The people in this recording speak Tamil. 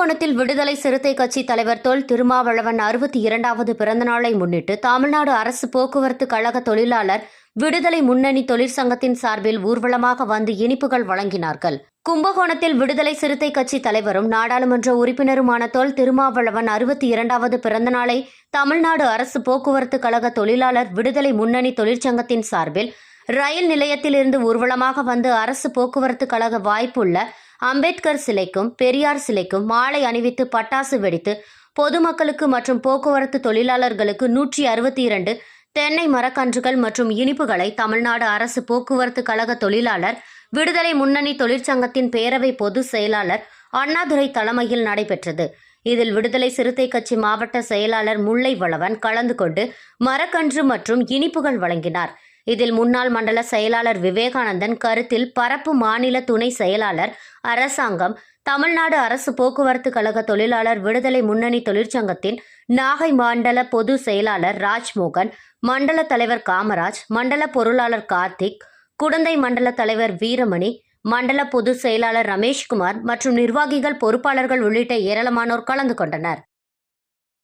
கும்பகோணத்தில் விடுதலை சிறுத்தை கட்சி தலைவர் தொல் திருமாவளவன் அறுபத்தி இரண்டாவது பிறந்தநாளை முன்னிட்டு தமிழ்நாடு அரசு போக்குவரத்து கழக தொழிலாளர் விடுதலை முன்னணி தொழிற்சங்கத்தின் சார்பில் ஊர்வலமாக வந்து இனிப்புகள் வழங்கினார்கள். கும்பகோணத்தில் விடுதலை சிறுத்தை கட்சி தலைவரும் நாடாளுமன்ற உறுப்பினருமான தொல் திருமாவளவன் அறுபத்தி இரண்டாவது பிறந்தநாளை தமிழ்நாடு அரசு போக்குவரத்து கழக தொழிலாளர் விடுதலை முன்னணி தொழிற்சங்கத்தின் சார்பில் ரயில் நிலையத்திலிருந்து ஊர்வலமாக வந்து அரசு போக்குவரத்து கழக வாய்ப்புள்ள அம்பேத்கர் சிலைக்கும் பெரியார் சிலைக்கும் மாலை அணிவித்து பட்டாசு வெடித்து பொதுமக்களுக்கு மற்றும் போக்குவரத்து தொழிலாளர்களுக்கு நூற்றி அறுபத்தி இரண்டு தென்னை மரக்கன்றுகள் மற்றும் இனிப்புகளை தமிழ்நாடு அரசு போக்குவரத்து கழக தொழிலாளர் விடுதலை முன்னணி தொழிற்சங்கத்தின் பேரவை பொதுச் செயலாளர் அண்ணாதுரை தலைமையில் நடைபெற்றது. இதில் விடுதலை சிறுத்தை கட்சி மாவட்ட செயலாளர் முல்லை வளவன் கலந்து கொண்டு மரக்கன்று மற்றும் இனிப்புகள் வழங்கினார். இதில் முன்னாள் மண்டல செயலாளர் விவேகானந்தன் கருத்தில் பரப்பு மாநில துணை செயலாளர் அரசாங்கம் தமிழ்நாடு அரசு போக்குவரத்து கழக தொழிலாளர் விடுதலை முன்னணி தொழிற்சங்கத்தின் நாகை மண்டல பொது செயலாளர் ராஜ்மோகன் மண்டல தலைவர் காமராஜ் மண்டல பொருளாளர் கார்த்திக் குடந்தை மண்டல தலைவர் வீரமணி மண்டல பொதுச் செயலாளர் ரமேஷ்குமார் மற்றும் நிர்வாகிகள் பொறுப்பாளர்கள் உள்ளிட்ட ஏராளமானோர் கலந்து கொண்டனர்.